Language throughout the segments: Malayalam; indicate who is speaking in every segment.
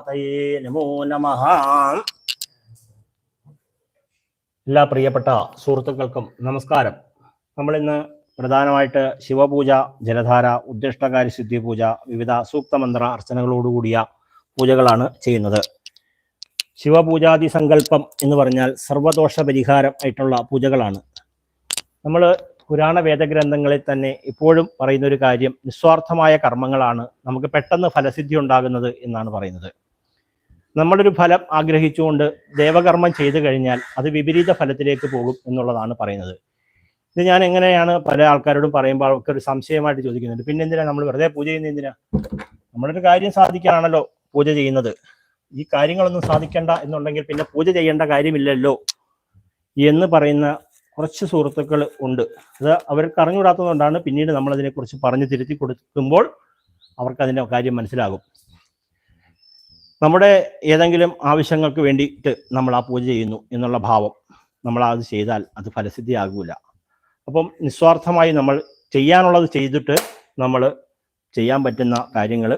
Speaker 1: ഗണപതയേ നമോ നമഃ. എല്ലാ പ്രിയപ്പെട്ട സുഹൃത്തുക്കൾക്കും നമസ്കാരം. നമ്മൾ ഇന്ന് പ്രധാനമായിട്ട് ശിവപൂജ ജലധാര ഉദ്ദിഷ്ടകാരി സിദ്ധി പൂജ വിവിധ സൂക്തമന്ത്ര അർച്ചനകളോടുകൂടിയ പൂജകളാണ് ചെയ്യുന്നത്. ശിവപൂജാതി സങ്കല്പം എന്ന് പറഞ്ഞാൽ സർവദോഷ പരിഹാരം ആയിട്ടുള്ള പൂജകളാണ്. നമ്മൾ പുരാണ വേദഗ്രന്ഥങ്ങളിൽ തന്നെ ഇപ്പോഴും പറയുന്ന ഒരു കാര്യം നിസ്വാർത്ഥമായ കർമ്മങ്ങളാണ് നമുക്ക് പെട്ടെന്ന് ഫലസിദ്ധി ഉണ്ടാകുന്നത് എന്നാണ് പറയുന്നത്. നമ്മളൊരു ഫലം ആഗ്രഹിച്ചുകൊണ്ട് ദേവകർമ്മം ചെയ്തു കഴിഞ്ഞാൽ അത് വിപരീത ഫലത്തിലേക്ക് പോകും എന്നുള്ളതാണ് പറയുന്നത്. ഇത് ഞാൻ എങ്ങനെയാണ് പല ആൾക്കാരോടും പറയുമ്പോൾ അവർക്ക് ഒരു സംശയമായിട്ട് ചോദിക്കുന്നുണ്ട്. പിന്നെ എന്തിനാ നമ്മൾ വെറുതെ പൂജ ചെയ്യുന്നത് എന്തിനാ? നമ്മളൊരു കാര്യം സാധിക്കാനാണല്ലോ പൂജ ചെയ്യുന്നത്. ഈ കാര്യങ്ങളൊന്നും സാധിക്കണ്ട എന്നുണ്ടെങ്കിൽ പിന്നെ പൂജ ചെയ്യേണ്ട കാര്യമില്ലല്ലോ എന്ന് പറയുന്ന കുറച്ച് സുഹൃത്തുക്കൾ ഉണ്ട്. അത് അവർക്ക് അറിഞ്ഞുകൂടാത്തതുകൊണ്ടാണ് പിന്നീട് നമ്മൾ അതിനെക്കുറിച്ച് പറഞ്ഞു തിരുത്തി കൊടുക്കുമ്പോൾ അവർക്ക് അതിന്റെ കാര്യം മനസ്സിലാകും. നമ്മുടെ ഏതെങ്കിലും ആവശ്യങ്ങൾക്ക് വേണ്ടിയിട്ട് നമ്മൾ ആ പൂജ ചെയ്യുന്നു എന്നുള്ള ഭാവം നമ്മൾ അത് ചെയ്താൽ അത് ഫലസിദ്ധിയാകൂല. അപ്പം നിസ്വാർത്ഥമായി നമ്മൾ ചെയ്യാനുള്ളത് ചെയ്തിട്ട് നമ്മൾ ചെയ്യാൻ പറ്റുന്ന കാര്യങ്ങൾ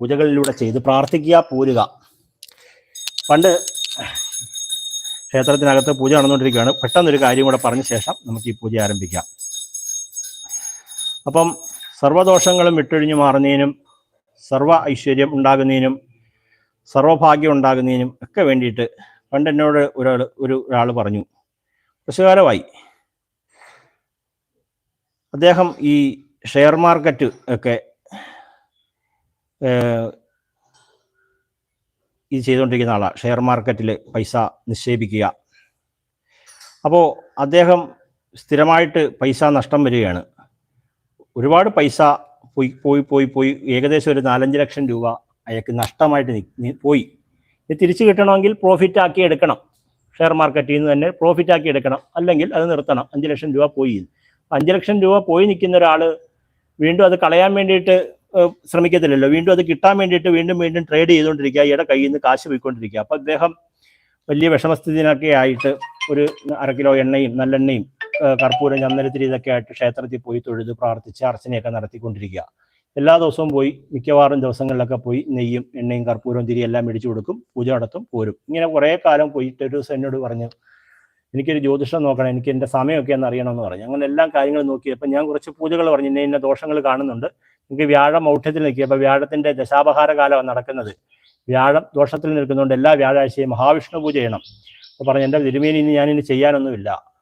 Speaker 1: പൂജകളിലൂടെ ചെയ്ത് പ്രാർത്ഥിക്കുക പോരുക. പണ്ട് ക്ഷേത്രത്തിനകത്ത് പൂജ നടന്നുകൊണ്ടിരിക്കുകയാണ്. പെട്ടെന്നൊരു കാര്യം കൂടെ പറഞ്ഞ ശേഷം നമുക്ക് ഈ പൂജ ആരംഭിക്കാം. അപ്പം സർവദോഷങ്ങളും വിട്ടൊഴിഞ്ഞു മാറുന്നതിനും സർവ ഐശ്വര്യം ഉണ്ടാകുന്നതിനും സർവഭാഗ്യം ഉണ്ടാകുന്നതിനും ഒക്കെ വേണ്ടിയിട്ട് പണ്ട് എന്നോട് ഒരാൾ ഒരു ഒരാൾ പറഞ്ഞു. കുറച്ചു അദ്ദേഹം ഈ ഷെയർ മാർക്കറ്റ് ഒക്കെ ഇത് ചെയ്തുകൊണ്ടിരിക്കുന്ന ആളാണ് ഷെയർ മാർക്കറ്റിൽ പൈസ നിക്ഷേപിക്കുക. അപ്പോൾ അദ്ദേഹം സ്ഥിരമായിട്ട് പൈസ നഷ്ടം വരികയാണ്. ഒരുപാട് പൈസ പോയി പോയി പോയി പോയി. ഏകദേശം ഒരു നാലഞ്ച് ലക്ഷം രൂപ അയാൾക്ക് നഷ്ടമായിട്ട് പോയി. ഇത് തിരിച്ചു കിട്ടണമെങ്കിൽ പ്രോഫിറ്റ് ആക്കി എടുക്കണം. ഷെയർ മാർക്കറ്റിൽ നിന്ന് തന്നെ പ്രോഫിറ്റ് ആക്കി എടുക്കണം. അല്ലെങ്കിൽ അത് നിർത്തണം. അഞ്ച് ലക്ഷം രൂപ പോയി. അഞ്ച് ലക്ഷം രൂപ പോയി നിൽക്കുന്ന ഒരാൾ വീണ്ടും അത് കളയാൻ വേണ്ടിയിട്ട് ശ്രമിക്കത്തില്ലല്ലോ. വീണ്ടും അത് കിട്ടാൻ വേണ്ടിയിട്ട് വീണ്ടും വീണ്ടും ട്രേഡ് ചെയ്തുകൊണ്ടിരിക്കുക. ഇയാളുടെ കയ്യിൽ നിന്ന് കാശ് പോയിക്കൊണ്ടിരിക്കുക. അപ്പം അദ്ദേഹം വലിയ വിഷമസ്ഥിതിനൊക്കെ ആയിട്ട് ഒരു അര കിലോ എണ്ണയും നല്ലെണ്ണയും കർപ്പൂരം ചന്ദനത്തിരി ഇതൊക്കെ ആയിട്ട് ക്ഷേത്രത്തിൽ പോയി തൊഴുത് പ്രാർത്ഥിച്ച് അർച്ചനയൊക്കെ നടത്തിക്കൊണ്ടിരിക്കുക. എല്ലാ ദിവസവും പോയി മിക്കവാറും ദിവസങ്ങളിലൊക്കെ പോയി നെയ്യും എണ്ണയും കർപ്പൂരവും തിരി എല്ലാം മേടിച്ചു കൊടുക്കും. പൂജ നടത്തും പോരും. ഇങ്ങനെ കുറേ കാലം പോയിട്ട് ഒരു ദിവസം എന്നോട് പറഞ്ഞു എനിക്കൊരു ജ്യോതിഷം നോക്കണം എനിക്ക് എന്റെ സമയമൊക്കെ ഒന്ന് അറിയണമെന്ന് പറഞ്ഞു. അങ്ങനെ എല്ലാ കാര്യങ്ങളും നോക്കിയപ്പോൾ ഞാൻ കുറച്ച് പൂജകൾ പറഞ്ഞു ഇന്ന ഇന്ന ദോഷങ്ങൾ കാണുന്നുണ്ട്. എനിക്ക് വ്യാഴം മൗഢ്യത്തിൽ നിൽക്കിയപ്പോൾ വ്യാഴത്തിന്റെ ദശാപഹാര കാലമാണ് നടക്കുന്നത്. വ്യാഴം ദോഷത്തിൽ നിൽക്കുന്നതുകൊണ്ട് എല്ലാ വ്യാഴാഴ്ചയും മഹാവിഷ്ണു പൂജ ചെയ്യണം. അപ്പോൾ പറഞ്ഞു എന്റെ തിരുമേനി ഇനി ഞാനിനി ചെയ്യാനൊന്നുമില്ല.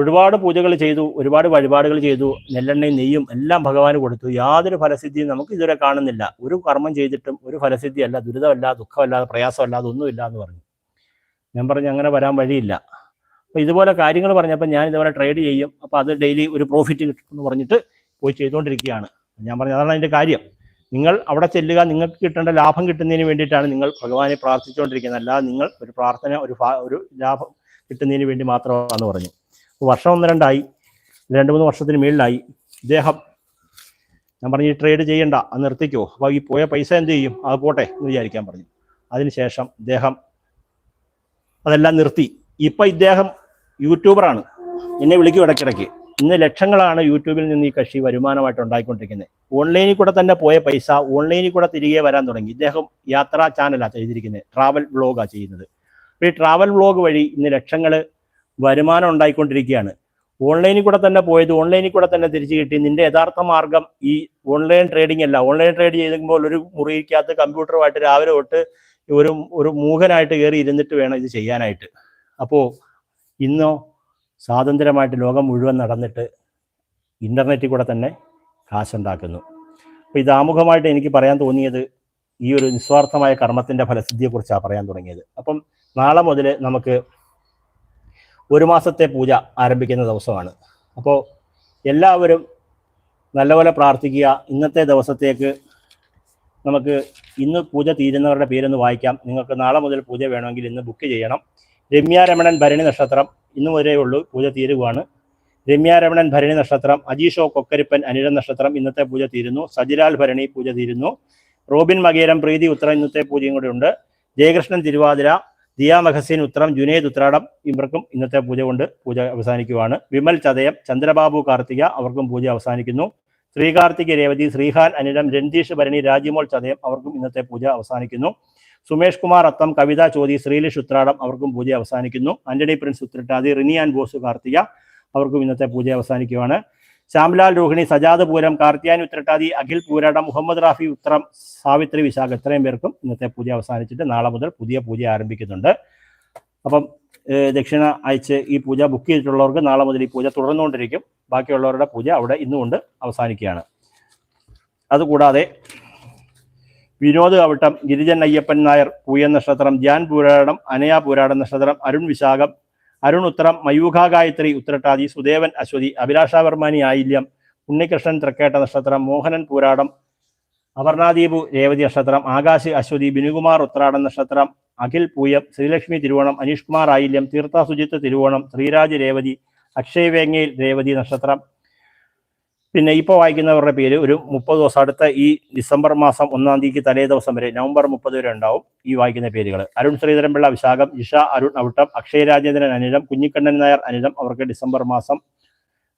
Speaker 1: ഒരുപാട് പൂജകൾ ചെയ്തു ഒരുപാട് വഴിപാടുകൾ ചെയ്തു നെല്ലെണ്ണയും നെയ്യും എല്ലാം ഭഗവാന് കൊടുത്തു. യാതൊരു ഫലസിദ്ധിയും നമുക്ക് ഇതുവരെ കാണുന്നില്ല. ഒരു കർമ്മം ചെയ്തിട്ടും ഒരു ഫലസിദ്ധിയല്ല ദുരിതമല്ല ദുഃഖമല്ലാതെ പ്രയാസമല്ലാതെ ഒന്നുമില്ല എന്ന് പറഞ്ഞു. ഞാൻ പറഞ്ഞു അങ്ങനെ വരാൻ വഴിയില്ല. അപ്പോൾ ഇതുപോലെ കാര്യങ്ങൾ പറഞ്ഞപ്പോൾ ഞാൻ ഇതുപോലെ ട്രേഡ് ചെയ്യും. അപ്പോൾ അത് ഡെയിലി ഒരു പ്രോഫിറ്റ് കിട്ടും എന്ന് പറഞ്ഞിട്ട് പോയി ചെയ്തുകൊണ്ടിരിക്കുകയാണ്. ഞാൻ പറഞ്ഞു അതാണ് അതിന്റെ കാര്യം. നിങ്ങൾ അവിടെ ചെല്ലുക നിങ്ങൾക്ക് കിട്ടേണ്ട ലാഭം കിട്ടുന്നതിന് വേണ്ടിയിട്ടാണ് നിങ്ങൾ ഭഗവാനെ പ്രാർത്ഥിച്ചുകൊണ്ടിരിക്കുന്നത്. അല്ലാതെ നിങ്ങൾ ഒരു പ്രാർത്ഥന ഒരു ഒരു ലാഭം കിട്ടുന്നതിന് വേണ്ടി മാത്രമാണെന്ന് പറഞ്ഞു. വർഷം ഒന്ന് രണ്ടായി. രണ്ട് മൂന്ന് വർഷത്തിന് മുകളിലായി ഇദ്ദേഹം ഞാൻ പറഞ്ഞു ഈ ട്രേഡ് ചെയ്യണ്ട അത് നിർത്തിക്കോ. അപ്പോൾ ഈ പോയ പൈസ എന്ത് ചെയ്യും? അത് പോട്ടെ എന്ന് വിചാരിക്കാൻ പറഞ്ഞു. അതിനുശേഷം ഇദ്ദേഹം അതെല്ലാം നിർത്തി. ഇപ്പം ഇദ്ദേഹം യൂട്യൂബറാണ് എന്നെ വിളിക്കും ഇടയ്ക്കിടയ്ക്ക്. ഇന്ന് ലക്ഷങ്ങളാണ് യൂട്യൂബിൽ നിന്ന് ഈ കക്ഷി വരുമാനമായിട്ട് ഉണ്ടായിക്കൊണ്ടിരിക്കുന്നത്. ഓൺലൈനിൽ കൂടെ തന്നെ പോയ പൈസ ഓൺലൈനിൽ കൂടെ തിരികെ വരാൻ തുടങ്ങി. ഇദ്ദേഹം യാത്രാ ചാനലാണ് ചെയ്തിരിക്കുന്നത്. ട്രാവൽ വ്ളോഗാണ് ചെയ്യുന്നത്. അപ്പോൾ ഈ ട്രാവൽ വ്ളോഗ് വഴി ഇന്ന് ലക്ഷങ്ങൾ വരുമാനം ഉണ്ടായിക്കൊണ്ടിരിക്കുകയാണ്. ഓൺലൈനിൽ കൂടെ തന്നെ പോയത് ഓൺലൈനിൽ കൂടെ തന്നെ തിരിച്ചു കിട്ടി. നിന്റെ യഥാർത്ഥ മാർഗം ഈ ഓൺലൈൻ ട്രേഡിംഗ് അല്ല. ഓൺലൈൻ ട്രേഡ് ചെയ്യുമ്പോൾ ഒരു മുറിക്കകത്ത് കമ്പ്യൂട്ടറുമായിട്ട് രാവിലെ തൊട്ട് ഒരു ഒരു മൂകനായിട്ട് കയറി ഇരുന്നിട്ട് വേണം ഇത് ചെയ്യാനായിട്ട്. അപ്പോൾ ഇന്നോ സ്വാതന്ത്ര്യമായിട്ട് ലോകം മുഴുവൻ നടന്നിട്ട് ഇന്റർനെറ്റിൽ കൂടെ തന്നെ കാശുണ്ടാക്കുന്നു. അപ്പോൾ ഇത് ആമുഖമായിട്ട് എനിക്ക് പറയാൻ തോന്നിയത് ഈ ഒരു നിസ്വാർത്ഥമായ കർമ്മത്തിന്റെ ഫലസിദ്ധിയെക്കുറിച്ചാണ് പറയാൻ തുടങ്ങിയത്. അപ്പം നാളെ മുതൽ നമുക്ക് ഒരു മാസത്തെ പൂജ ആരംഭിക്കുന്ന ദിവസമാണ്. അപ്പോൾ എല്ലാവരും നല്ലപോലെ പ്രാർത്ഥിക്കുക. ഇന്നത്തെ ദിവസത്തേക്ക് നമുക്ക് ഇന്ന് പൂജ തീരുന്നവരുടെ പേരൊന്ന് വായിക്കാം. നിങ്ങൾക്ക് നാളെ മുതൽ പൂജ വേണമെങ്കിൽ ഇന്ന് ബുക്ക് ചെയ്യണം. രമ്യാരമണൻ ഭരണി നക്ഷത്രം ഇന്ന് മുതലേ ഉള്ളൂ പൂജ തീരുവാണ്. രമ്യാരമണൻ ഭരണി നക്ഷത്രം അജീഷോ കൊക്കരിപ്പൻ അനിഴ നക്ഷത്രം ഇന്നത്തെ പൂജ തീരുന്നു. സജിലാൽ ഭരണി പൂജ തീരുന്നു. റോബിൻ മകേരം പ്രീതി ഉത്തരം ഇന്നത്തെ പൂജയും കൂടെ ഉണ്ട്. ജയകൃഷ്ണൻ തിരുവാതിര ദിയ മഹസീൻ ഉത്രം ജുനേദ് ഉത്രാടം ഇവർക്കും ഇന്നത്തെ പൂജ കൊണ്ട് പൂജ അവസാനിക്കുവാണ്. വിമൽ ചതയം ചന്ദ്രബാബു കാർത്തിക അവർക്കും പൂജ അവസാനിക്കുന്നു. ശ്രീകാർത്തിക രേവതി ശ്രീഹാൻ അനിലം രഞ്ജീഷ് ഭരണി രാജിമോൾ ചതയം അവർക്കും ഇന്നത്തെ പൂജ അവസാനിക്കുന്നു. സുമേഷ് കുമാർ അത്തം കവിത ചോദി ശ്രീലിഷ് ഉത്രാടം അവർക്കും പൂജ അവസാനിക്കുന്നു. ആന്റണി പ്രിൻസ് ഉത്രട്ടാതി റിനിയാൻ ബോസ് കാർത്തിക അവർക്കും ഇന്നത്തെ പൂജ അവസാനിക്കുകയാണ് ശ്യാംലാൽ രോഹിണി സജാദ് പൂരം കാർത്തിയാനി ഉത്രട്ടാതി അഖിൽ പൂരാടം മുഹമ്മദ് റാഫി ഉത്രം സാവിത്രി വിശാഖ ഇത്രയും പേർക്കും ഇന്നത്തെ പൂജ അവസാനിച്ചിട്ട് നാളെ മുതൽ പുതിയ പൂജ ആരംഭിക്കുന്നുണ്ട്. അപ്പം ദക്ഷിണ അയച്ച് ഈ പൂജ ബുക്ക് ചെയ്തിട്ടുള്ളവർക്ക് നാളെ മുതൽ ഈ പൂജ തുടർന്നുകൊണ്ടിരിക്കും. ബാക്കിയുള്ളവരുടെ പൂജ അവിടെ ഇന്നുകൊണ്ട് അവസാനിക്കുകയാണ്. അതുകൂടാതെ വിനോദ് അവിട്ടം ഗിരിജൻ അയ്യപ്പൻ നായർ പൂയ നക്ഷത്രം ജാൻ പൂരാടം അനയ പൂരാടം നക്ഷത്രം അരുൺ വിശാഖം അരുൺ ഉത്തരം മയൂഖ ഗായത്രി ഉത്തരട്ടാതി സുദേവൻ അശ്വതി അഭിലാഷ വർമാനി ആയില്യം ഉണ്ണികൃഷ്ണൻ തൃക്കേട്ട നക്ഷത്രം മോഹനൻ പൂരാടം അപർണാദീപു രേവതി നക്ഷത്രം ആകാശ് അശ്വതി ബിനുകുമാർ ഉത്രാടം നക്ഷത്രം അഖിൽ പൂയം ശ്രീലക്ഷ്മി തിരുവോണം അനീഷ് കുമാർ ആയില്യം തീർത്ഥ സുജിത്ത് തിരുവോണം ശ്രീരാജ് രേവതി അക്ഷയ് വേങ്ങയിൽ രേവതി നക്ഷത്രം പിന്നെ ഇപ്പോൾ വായിക്കുന്നവരുടെ പേര് ഒരു മുപ്പത് ദിവസം അടുത്ത ഈ ഡിസംബർ മാസം ഒന്നാം തീയതിക്ക് തലേ ദിവസം വരെ നവംബർ മുപ്പത് വരെ ഉണ്ടാവും ഈ വായിക്കുന്ന പേരുകൾ അരുൺ ശ്രീധരൻപിള്ള വിശാഖം ഇഷ അരുൺ അവിട്ടം അക്ഷയ് രാജേന്ദ്രൻ അനിലം കുഞ്ഞിക്കണ്ണൻ നായർ അനിലം അവർക്ക് ഡിസംബർ മാസം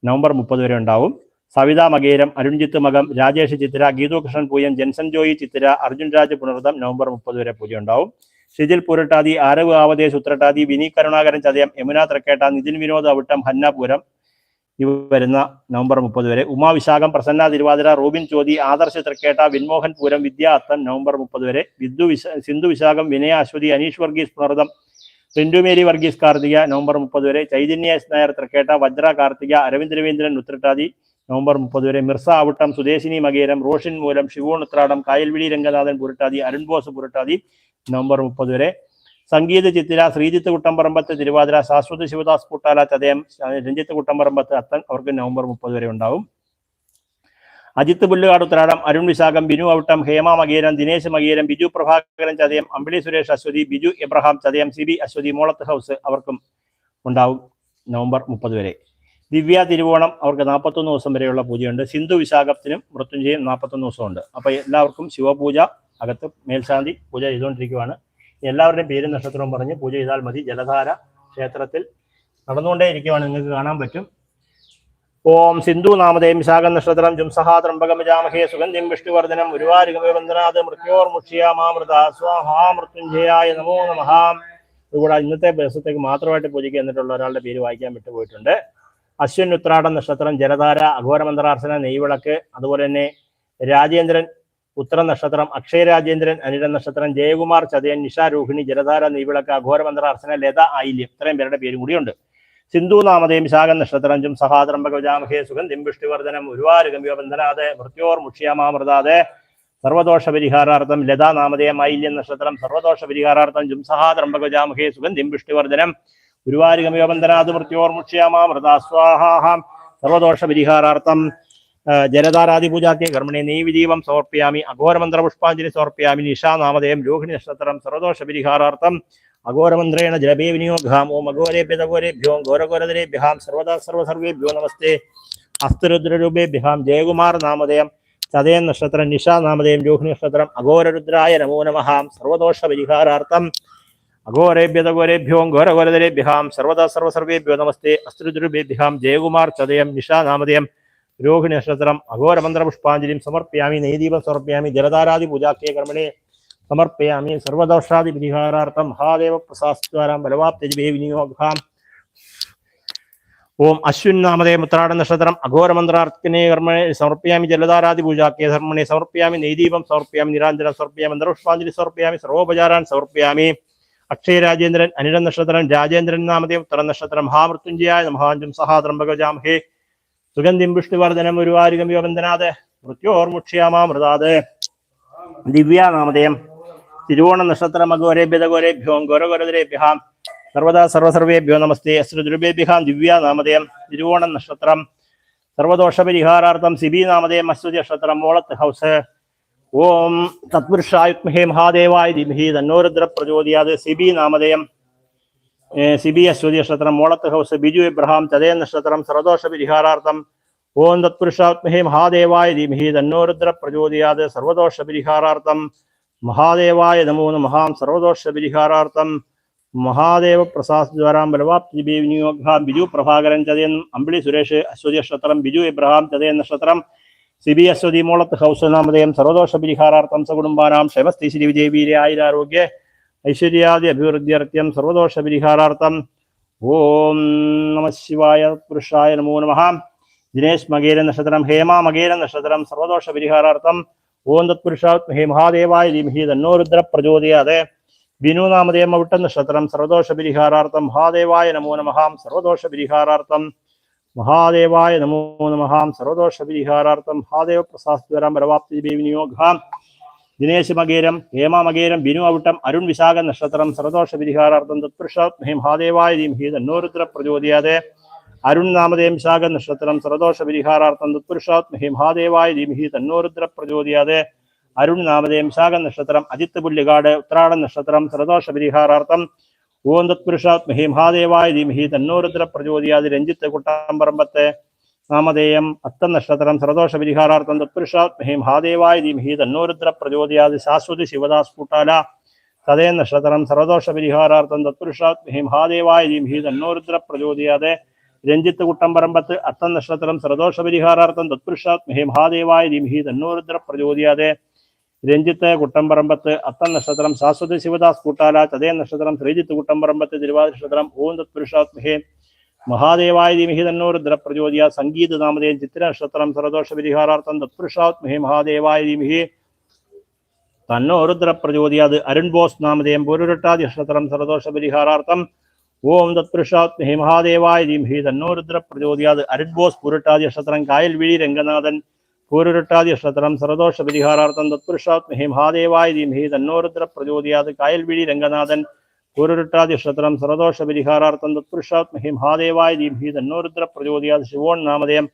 Speaker 1: നവംബർ മുപ്പത് വരെ ഉണ്ടാവും. സവിത മകേരം അരുൺജിത്ത് മകം രാജേഷ് ചിത്തിര ഗീതുകൃഷ്ണൻ പൂയം ജെൻസൺ ജോയി ചിത്തിര അർജുൻ രാജ് പുനർദം നവംബർ മുപ്പത് വരെ പൂജ ഉണ്ടാവും. ഷിജിൽ പുരട്ടാതി ആരവ് ആവദേശ് ഉത്രട്ടാതി വിനി കരുണാകരൻ ചതയം യമുന തൃക്കേട്ട നിതിൻ വിനോദ് അവിട്ടം ഹന്നാപുരം ഇവ വരുന്ന നവംബർ മുപ്പത് വരെ. ഉമാ വിശാഖം പ്രസന്ന തിരുവാതിര റൂബിൻ ചോതി ആദർശ തൃക്കേട്ട വിൻമോഹൻ പൂരം വിദ്യ നവംബർ മുപ്പത് വരെ. വിദ്യു വിശ സിന്ധു വിശാഖം വിനയ അശ്വതി അനീഷ് വർഗീസ് പുനർദം റിൻഡുമേരി വർഗീസ് കാർത്തിക നവംബർ മുപ്പത് വരെ. ചൈതന്യ എസ് നായർ തൃക്കേട്ട വജ്ര കാർത്തിക അരവിന്ദ് രവീന്ദ്രൻ ഉത്രട്ടാതി നവംബർ മുപ്പത് വരെ. മിർസ അവിട്ടം സുദേശിനി മകേരം റോഷൻ മൂലം ശിവോൺ ഉത്രാടം കായൽവിളി രംഗനാഥൻ പുരട്ടാതി അരുൺ ബോസ് പുരട്ടാതി നവംബർ മുപ്പത് വരെ. സംഗീത ചിത്തിര ശ്രീജിത്ത് കുട്ടമ്പറമ്പത്ത് തിരുവാതിര ശാശ്വത ശിവദാസ് കൂട്ടാല ചതയം രഞ്ജിത്ത് കുട്ടമ്പറമ്പത്ത് അത്തൻ അവർക്ക് നവംബർ മുപ്പത് വരെ ഉണ്ടാവും. Ajith Pullukad Uthradam Arun Vishakham Binu Avittam Hema Makayiram Dinesh Makayiram Biju Prabhakaran Chathayam Ambili Suresh Aswathi Biju Abraham Chathayam C B Aswathi Molath house അവർക്കും ഉണ്ടാവും നവംബർ മുപ്പത് വരെ. ദിവ്യ തിരുവോണം അവർക്ക് നാൽപ്പത്തൊന്ന് ദിവസം വരെയുള്ള പൂജയുണ്ട്. സിന്ധു വിശാഖത്തിനും മൃത്യുഞ്ജയം നാൽപ്പത്തൊന്ന് ദിവസമുണ്ട്. അപ്പോൾ എല്ലാവർക്കും ശിവപൂജ അകത്ത് മേൽശാന്തി പൂജ ചെയ്തുകൊണ്ടിരിക്കുവാണ്. എല്ലാവരുടെയും പേരും നക്ഷത്രവും പറഞ്ഞ് പൂജ ചെയ്താൽ മതി. ജലധാര ക്ഷേത്രത്തിൽ നടന്നുകൊണ്ടേ ഇരിക്കുവാണ്. നിങ്ങൾക്ക് കാണാൻ പറ്റും. ഓം സിന്ധു നാമദേം വിശാഖം നക്ഷത്രം ജുംസഹാ ത്രംബകമജാമഹേ സുഗന്ധിം വിഷ്ണുവർദ്ധനം ഗുരുവാരികമവന്ദനാഥ് മൃത്യോർ മുക്ഷിയാമാമൃത സ്വാഹാ മൃത്യുഞ്ജയായ നമോ നമഃ അതുകൂടാതെ ഇന്നത്തെ ദിവസത്തേക്ക് മാത്രമായിട്ട് പൂജയ്ക്ക് എന്നിട്ടുള്ള ഒരാളുടെ പേര് വായിക്കാൻ വിട്ടുപോയിട്ടുണ്ട്. അശ്വിൻ ഉത്രാടം നക്ഷത്രം ജലധാര അഘോരമന്ത്രാർച്ചന നെയ്വിളക്ക് അതുപോലെ തന്നെ രാജേന്ദ്രൻ ഉത്തര നക്ഷത്രം അക്ഷയ രാജേന്ദ്രൻ നക്ഷത്രം ജയകുമാർ ചതയൻ നിഷ രോഹിണി ജലധാര അഘോരമന്ത്ര അർച്ചന ലത ആയില്യം. ഇത്രയും പേരുടെ പേരും കൂടിയുണ്ട്. സിന്ധു നാമധേയം ശാഖ നക്ഷത്രം ജും സുഖം ദിംപുഷ്ടിവർദ്ധനം ഒരുപാട് ഗംഭീര ബന്ധനാതെ മൃത്യോർ മുക്ഷ്യാമാമൃതാതെ സർവദോഷ പരിഹാരാർത്ഥം ലതാ നാമധേയം ഐല്യം നക്ഷത്രം സർവദോഷ പരിഹാരാർത്ഥം ജും സഹാദ്രംഭഗജാമഹേ സുഗന്ധിം വിഷ്ണുവർദ്ധനം ഗുരുവാര് ഗമ്യബന്ധനാഥ് മൃത്യോർ മുക്ഷ്യാമാമൃത സ്വാഹാം സർവദോഷ പരിഹാരാർത്ഥം പൂജാത്തെ കർമ്മണി നെയ്വിദീപം സമർപ്പയാമി. അഘോരമന്ത്ര പുഷ്പാഞ്ജലി സമർപ്പയാമി. നിഷാ നാമധേയം രോഹിണി നക്ഷത്രം സർവദോഷ പരിഹാരാർത്ഥം അഘോരമന്ത്രേണ ജലഭേ വിനിയോഗാം ഓം അഘോരേഭ്യതഘോരേഭ്യോം ഘോരഘോരതരേഭ്യാം സർവദാ സർവസർവേഭ്യോ നമസ്തേ. അസ്തരുദ്രരൂപേഭ്യാം. ജയകുമാർ നാമധേയം. ചതയൻ നക്ഷത്രം നിഷാ നാമധേയം രോഹിണി നക്ഷത്രം അഘോരരുദ്രായ നമോ നമഹാം. സർവദോഷ പരിഹാരാർത്ഥം അഘോരേഭ്യതഘോരേഭ്യോം ഘോരഘോരതരേഭ്യാം സർവദാ സർവസർവേഭ്യോ നമസ്തേ. അസ്തരുദ്രൂപേഭ്യാം ജയകുമാർ ചതയം നിഷാ നാമധേയം രോഹിണി നക്ഷത്രം അഘോരമന്ത്ര പുഷ്പാഞ്ജലിം സമർപ്പയാമി നെയ്ദീപം സമർപ്പയാമി ജലധാരാദി പൂജാക്കിയ കർമ്മണി സമർപ്പയാമി സർവദോഷാദി പരിഹാരാർത്ഥം മഹാദേവ പ്രസാസ്ദ്വാരാം ബലവാപ്തജി വിനിയോഗാം. ഓം അശ്വിൻ നാമതേ മുത്രാട നക്ഷത്രം അഘോരമന്ത്രാർത്ഥിനെ കർമ്മണെ സമർപ്പയാമി ജലധാരാദി പൂജാക്കിയ ധർമ്മണെ സമർപ്പയാമി നെയ്ദീപം സമർപ്പയാമി നിരാഞ്ജനം സമർപ്പയാമി മന്ത്രപുഷ്പാഞ്ജലി സമർപ്പയാമി സർവോപചാരാൻ സമർപ്പയാമി. അക്ഷയ രാജേന്ദ്രൻ അനിര നക്ഷത്രം രാജേന്ദ്രൻ നാമതേ ഉത്തര നക്ഷത്രം മഹാമൃത്യുഞ്ജയായ മഹാഞ്ചും സഹാദ്രംഭഗജാമഹേ സുഗന്ധിം വിഷ്ണുവർദ്ധനം ഒരുവാരികമ്യോബന്ധനാഥ് മൃത്യോർമുക്ഷ്യാമാമൃതാത് ദിവ്യാനാമതയം തിരുവോണ നക്ഷത്ര മകോരേഭ്യതകോരേഭ്യോം ഘോരഘോരതരേഭ്യാം സർവദാ സർവസർവേഭ്യോ നമസ്തേ. അശ്രുദ്രുഭേഭ്യഹാം ദിവ്യാനാമതയം തിരുവോണ നക്ഷത്രം. സർവദോഷപരിഹാരാർത്ഥം സിബി നാമതയം അശ്വതി നക്ഷത്രം. മോളത്ത് ഹൗസ്. ഓം തത്പുരുഷായുത്മഹേ മഹാദേവായ ധിമഹി. തന്നോരുദ്ര പ്രചോദിയാത് സിബി നാമധേയം. ഏ, സിബി അശ്വതി നക്ഷത്രം മോളത്ത് ഹൗസ് ബിജു ഇബ്രഹാം ചതയ നക്ഷത്രം സർദോഷ പരിഹാരാർത്ഥം ഓം തത്പുരുഷാത്മഹേ മഹാദേവായ ധീമഹി തന്നോരുദ്ര പ്രചോദയാത് സർവദോഷ പരിഹാരാർത്ഥം മഹാദേവായ നമോ നമഹാം സർവദോഷ പരിഹാരാർത്ഥം മഹാദേവ പ്രസാദ്വാരാം ബലവാപ്തി വിനിയോഗാം ബിജു പ്രഭാകരൻ ചതയൻ അമ്പിളി സുരേഷ് അശ്വതി നക്ഷത്രം ബിജു ഇബ്രഹാം ചതയൻ നക്ഷത്രം C B Aswathi Molath house നാമധേയം സർവദോഷ പരിഹാരാർത്ഥം സകുടുംബാനാം ക്ഷമസ്തി ശ്രീ വിജയ വീര ആയുരാരോഗ്യ ഐശ്വര്യാദി അഭിവൃദ്ധ്യർത്ഥ്യം സർവദോഷ പരിഹാരാർത്ഥം ഓം നമ ശിവായ പുരുഷായ നമോ നമ. ദിനേശ് മകേര നക്ഷത്രം ഹേമ മകേര നക്ഷത്രം സർവദോഷ പരിഹാരാർത്ഥം ഓം തത്പുരുഷാത്മഹേ മഹാദേവായ ധീമഹി തന്നോ രുദ്ര പ്രചോദയാതെ. ബിനു നാമദേമ വിട്ട നക്ഷത്രം സർവദോഷ പരിഹാരാർത്ഥം മഹാദേവായ നമോ നമഹാം സർവദോഷ പരിഹാരാർത്ഥം മഹാദേവായ നമോ നമഹാം സർവദോഷ പരിഹാരാർത്ഥം മഹാദേവ പ്രസാസ്തുവരം പരവാപ്തി വിനിയോഗാം ദിനേശ് മകേരം ഹേമ മകേരം ബിനു അവിട്ടം അരുൺ വിശാഖ നക്ഷത്രം സർദോഷ പരിഹാരാർത്ഥം തത്പുരുഷാത്മഹി മഹാദേവായ ധീമഹി തന്നോരുദ്ര പ്രചോദയാതെ. അരുൺ നാമദേം വിശാഖ നക്ഷത്രം സർദോഷ പരിഹാരാർത്ഥം തത്പുരുഷാത്മഹി മഹാദേവായ ധീമഹി തന്നോരുദ്ര പ്രചോദയാതെ. അരുൺ നാമദേം വിശാഖ നക്ഷത്രം അജിത്ത് പുല്ലുകാട് ഉത്രാട നക്ഷത്രം സർദോഷ പരിഹാരാർത്ഥം ഓം തത്പുരുഷാത്മഹി മഹാദേവായ ധീമഹി തന്നോരുദ്ര പ്രചോദയാതി. രഞ്ജിത്ത് കുട്ടാമ്പറമ്പത്തെ നാമധേയം അത്തം നക്ഷത്രം സർവദോഷ പരിഹാരാർത്ഥം തത്പുരുഷാത്മഹി മഹാദേവായ ധീമഹി തന്നോരുദ്ര പ്രചോദയാതി ശാശ്വതി ശിവദാസ് കൂട്ടാല തദേ നക്ഷത്രം സർദോഷ പരിഹാരാർത്ഥം തത്പുരുഷാത്മഹി മഹാദേവായ ധീമഹി തന്നോരുദ്ര പ്രചോദയാതെ. രഞ്ജിത്ത് കുട്ടമ്പറമ്പത്ത് അത്തം നക്ഷത്രം സർവദോഷ പരിഹാരാർത്ഥം തത്പുരുഷാത്മഹി മഹാദേവായ ധീമഹി തന്നോരുദ്ര പ്രചോദയാതെ. രഞ്ജിത്ത് കുട്ടമ്പറമ്പത്ത് അത്തം നക്ഷത്രം ശാശ്വതി ശിവദാസ് കൂട്ടാല ചതയ നക്ഷത്രം ശ്രീജിത്ത് കുട്ടമ്പറമ്പത്ത് തിരുവാതിര നക്ഷത്രം ഓം തത്പുരുഷാത്മഹേ മഹാദേവായ ദിമിഹി തന്നോ രുദ്ര പ്രചോദയ സംഗീത നാമതേ ചിത്ര നക്ഷത്രം സർവദോഷ പരിഹാരാർത്ഥം തത്പുരുഷാത്മഹി മഹാദേവായ ദിമിഹി തന്നോ രുദ്ര പ്രചോദയാത് അരുൺ ബോസ് നാമധേയം പൂരുരട്ടാതി നക്ഷത്രം സർവദോഷ പരിഹാരാർത്ഥം ഓം തത്പുരുഷാത്മഹി മഹാദേവായ ധീമഹി തന്നോ രുദ്ര പ്രചോദയാത് അരുൺ ബോസ് പൂരുട്ടാതി നക്ഷത്രം കായൽ വിഴി രംഗനാഥൻ. പൂരുരട്ടാതി നക്ഷത്രം സർവദോഷ പരിഹാരാർത്ഥം തത്പുരുഷാത്മഹി മഹാദേവായ ധീമഹി തന്നോ രുദ്ര പ്രചോദയാത് കായൽ വിഴി രംഗനാഥൻ. പൂരുരട്ടാതി നക്ഷത്രം സർവദോഷ പരിഹാരാർത്ഥം തത്പുരുഷാത്മഹി മഹാദേവായ ദീപി തന്നോരുദ്ര പ്രചോദയാത് ശിവോൺ നാമധേയം.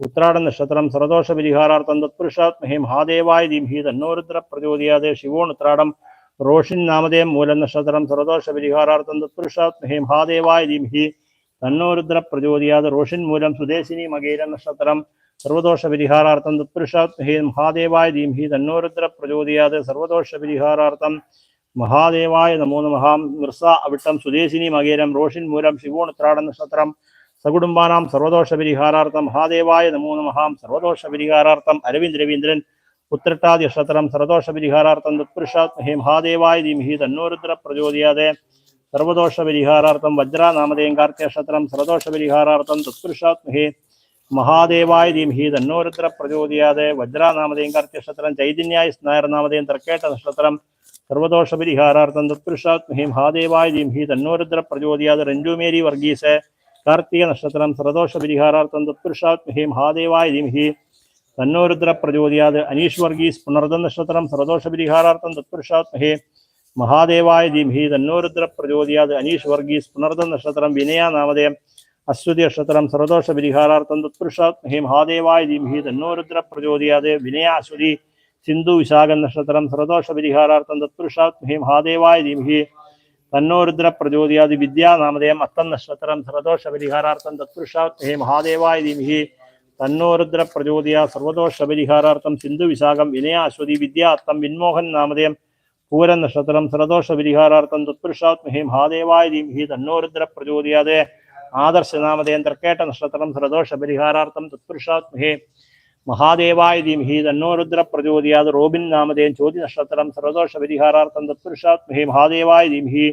Speaker 1: ഉത്രാട നക്ഷത്രം സർവദോഷ പരിഹാരാർത്ഥം തത്പുരുഷാത്മഹി മഹാദേവായ ദീപി തന്നോരുദ്ര ശിവോൺ ഉത്രാടം. റോഷിൻ നാമധേയം മൂല നക്ഷത്രം സർവദോഷ പരിഹാരാർത്ഥം തത്പുരുഷാത്മഹി മഹാദേവായ ദീപി തന്നോരുദ്ര പ്രചോദയാത് റോഷിൻ മൂലം സുദേശിനി മകേര നക്ഷത്രം സർവദോഷ പരിഹാരാർത്ഥം തത്പുരുഷാത്മഹി മഹാദേവായ ദീപി തന്നോരുദ്ര പ്രചോദയാത് സർവദോഷ പരിഹാരാർത്ഥം മഹാദേവായ നമോ നമഹാം മിർസ അവിട്ടം സുദേശിനി മകേരം റോഷിൻ മൂലം ശിവോണുത്രാട നക്ഷത്രം സകുടുംബാനാം സർവദോഷ പരിഹാരാർത്ഥം മഹാദേവായ നമോ നമഹാം സർവദോഷ പരിഹാരാർത്ഥം അരവിന്ദ് രവീന്ദ്രൻ ഉത്രട്ടാതി നക്ഷത്രം സർവദോഷ പരിഹാരാർത്ഥം തത്പുരുഷാത്മഹേ മഹാദേവായ ധീമഹി തന്നോരുദ്ര പ്രചോദയാതെ സർവദോഷ പരിഹാരാർത്ഥം വജ്ര നാമധേയം കാർത്തിക നക്ഷത്രം സർവദോഷ പരിഹാരാർത്ഥം തത്പുരുഷാത്മഹേ മഹാദേവായ ധീമഹി തന്നോരുദ്ര പ്രചോദയാതെ വജ്ര നാമധേയം കാർത്തിക നക്ഷത്രം ചൈതന്യായ നാമധേയം തർക്കേട്ട നക്ഷത്രം സർവദോഷ തത്പുരുഷാത്മഹി മഹാദേവായ ജിംഹി തന്നോരുദ്ര പ്രചോദയാത് രഞ്ജുമേരി വർഗീസ്. കാർത്തിക നക്ഷത്രം സർവദോഷപരിഹാരാർത്ഥം തത്പുരുഷാത്മഹി മഹാദേവായ ജിംഹി തന്നോരുദ്ര പ്രചോദയാത് അനീഷ് വർഗീസ്. പുണർദ നക്ഷത്രം സർവദോഷപരിഹാരാർത്ഥം തത്പുരുഷാത്മഹി മഹാദേവായ ജിംഹി തന്നോരുദ്ര പ്രചോദയാത് അനീഷ് വർഗീസ്. പുണർദ നക്ഷത്രം വിനയ അശ്വതി നക്ഷത്രം സർവദോഷപരിഹാരാർത്ഥം തത്പുരുഷാത്മഹി മഹാദേവായ ജിംഹി തന്നോരുദ്ര പ്രചോദയാത് വിനയ അശ്വതി സിന്ധു വിശാഖ നക്ഷത്രം സർദോഷ പരിഹാരാർത്ഥം തത്പുരുഷാത്മഹി മഹാദേവായ ധീമഹി. തന്നോരുദ്ര പ്രചോദയാതി വിദ്യാനാമധേയം അത്തം നക്ഷത്രം സർദോഷ പരിഹാരാർത്ഥം തത്പുരുഷാത്മഹി മഹാദേവായ ധീമഹി. തന്നോരുദ്ര പ്രചോദയ സർവദോഷ പരിഹാരാർത്ഥം സിന്ധു വിശാഖം വിനയാശ്വതി വിദ്യാത്തം വിൻമോഹൻ നാമധേയം പൂര നക്ഷത്രം സർദോഷ പരിഹാരാർത്ഥം തത്പുരുഷാത്മഹി മഹാദേവായ ധീമഹി. തന്നോരുദ്ര പ്രചോദയാതെ ആദർശ നാമദേയം തർക്കേട്ട നക്ഷത്രം സർദോഷ പരിഹാരാർത്ഥം തത്പുരുഷാത്മഹേ മഹാദേവായ ധീമഹി തന്നോരുദ്ര പ്രചോദയാത് റോബിൻ നാമധേയം ചോദ്യ നക്ഷത്രം സർവദോഷ പരിഹാരാർത്ഥം തത്പുരുഷാത്മഹി മഹാദേവായ ധീമഹി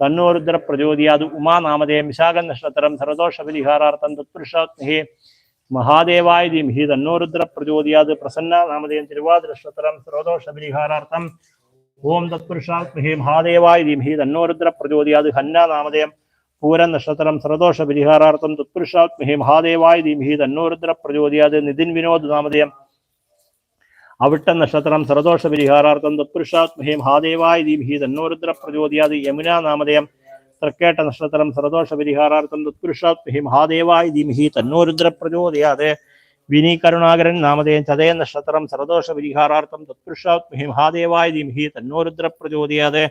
Speaker 1: തന്നോരുദ്ര പ്രചോദയാത് ഉമാനാമധേയം വിശാഖ നക്ഷത്രം സർവദോഷ പരിഹാരാർത്ഥം തത്പുരുഷാത്മഹി മഹാദേവായ ധീമഹി തന്നോരുദ്ര പ്രചോദയാത് പ്രസന്ന നാമധേയം തിരുവാതിര നക്ഷത്രം സർവദോഷ പരിഹാരാർത്ഥം ഓം തത്പുരുഷാത്മഹി മഹാദേവായ ധീമഹി തന്നോരുദ്ര പ്രചോദയാത് ഹന്ന നാമധേയം പൂരൻ നക്ഷത്രം സർവദോഷ പരിഹാരാർത്ഥം തത്പുരുഷാത്മഹി മഹാദേവായ ധീമഹി തന്നോരുദ്ര പ്രചോദയാത് നിതിൻ വിനോദ് നാമധേയം. അവിട്ട നക്ഷത്രം സർദോഷപരിഹാരാർത്ഥം പരിഹാരാർത്ഥം തത്പുരുഷാത്മഹി മഹാദേവായ ധീമഹി തന്നോരുദ്ര പ്രചോദയാത് യമുന നാമധേയം. തൃക്കേട്ട നക്ഷത്രം സർവദോഷ പരിഹാരാർത്ഥം തത്പുരുഷാത്മഹി മഹാദേവായ ധീമഹി തന്നോരുദ്ര പ്രചോദയാത് വിനി കരുണാകരൻ നാമധേയം. ചതയ നക്ഷത്രം സർദോഷപരിഹാരാർത്ഥം പരിഹാരാർത്ഥം തത്പുരുഷാത്മഹി മഹാദേവായ ധീമഹി തന്നോരുദ്ര പ്രചോദയാത്